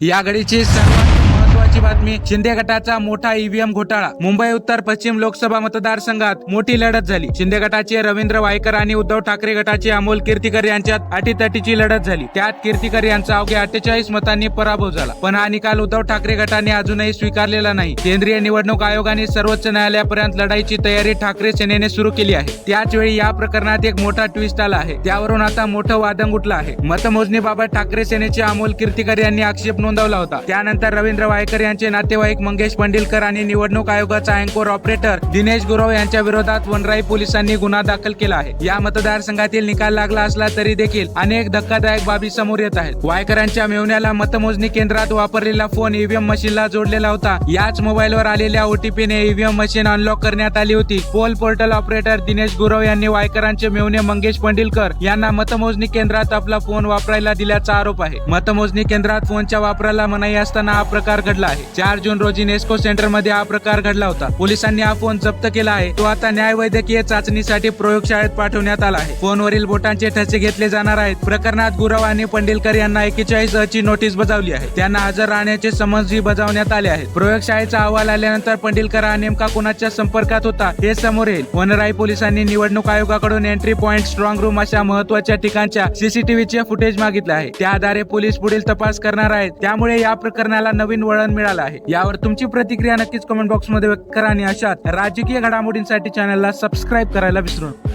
या घडीची सर्वात महत्वाची बातमी. शिंदे गटाचा मोठा ईव्हीएम घोटाळा. मुंबई उत्तर पश्चिम लोकसभा मतदारसंघात मोठी लढत झाली. शिंदे गटाचे रवींद्र वायकर आणि उद्धव ठाकरे गटाचे अमोल कीर्तीकर यांच्यात अटीतटीची लढत झाली. त्यात कीर्तीकर यांचा अवघ्या अठ्ठेचाळीस मतांनी पराभव झाला. पण हा निकाल उद्धव ठाकरे गटाने अजूनही स्वीकारलेला नाही. केंद्रीय निवडणूक आयोगाने सर्वोच्च न्यायालयापर्यंत लढाईची तयारी ठाकरे सेनेने सुरू केली आहे. त्याच वेळी या प्रकरणात एक मोठा ट्विस्ट आला आहे. त्यावरून आता मोठं वादंग उठलं आहे. मतमोजणीबाबत ठाकरे सेनेचे अमोल कीर्तीकर यांनी आक्षेप नोंदवला होता. त्यानंतर रवींद्र वायकर यांचे नातेवाईक मंगेश पंडिलकर आणि निवडणूक आयोगाचा अँकोर ऑपरेटर दिनेश गुरव यांच्या विरोधात वनराई पोलिसांनी गुन्हा दाखल केला आहे. या मतदारसंघातील निकाल लागला असला तरी देखील अनेक धक्कादायक बाबी समोर येत आहेत. वायकरांच्या मेवण्याला मतमोजणी केंद्रात वापरलेला फोन ईव्हीएम मशीनला जोडलेला होता. याच मोबाईलवर आलेल्या ओटीपीने ईव्हीएम मशीन अनलॉक करण्यात आली होती. Poll portal operator Dinesh Gurav यांनी वायकरांचे मेवणे मंगेश पंडिलकर यांना मतमोजणी केंद्रात आपला फोन वापरायला दिल्याचा आरोप आहे. मतमोजणी केंद्रात फोनच्या वापराला मनाई असताना हा प्रकार घडला आहे. चार जून रोजी नेस्को सेंटरमध्ये हा प्रकार घडला होता. पोलिसांनी हा फोन जप्त केला आहे. तो आता न्याय वैद्यकीय चाचणीसाठी प्रयोगशाळेत पाठवण्यात आला आहे. फोनवरील बोटांचे ठसे घेतले जाणार आहेत. प्रकरणात गुरव आणि पंडिलकर यांना एकेचाळीस अची नोटीस बजावली आहे. त्यांना हजर राहण्याचे समजही बजावण्यात आले आहेत. प्रयोगशाळेचा अहवाल आल्यानंतर पंडिलकर हा नेमका कोणाच्या संपर्कात होता हे समोर येईल. वनराई पोलिसांनी निवडणूक आयोगाकडून एंट्री पॉइंट स्ट्रॉंग रूम अशा महत्त्वाच्या ठिकाणच्या सीसीटीव्हीचे फुटेज मागितले आहे. त्या आधारे पोलीस पुढील तपास करणार आहेत. त्यामुळे या प्रकरणाला नवीन वळण मिळालं आहे. यावर तुमची प्रतिक्रिया नक्कीच कमेंट बॉक्समध्ये व्यक्त करा आणि अशात राजकीय घडामोडींसाठी चॅनलला सबस्क्राईब करायला विसरू नका.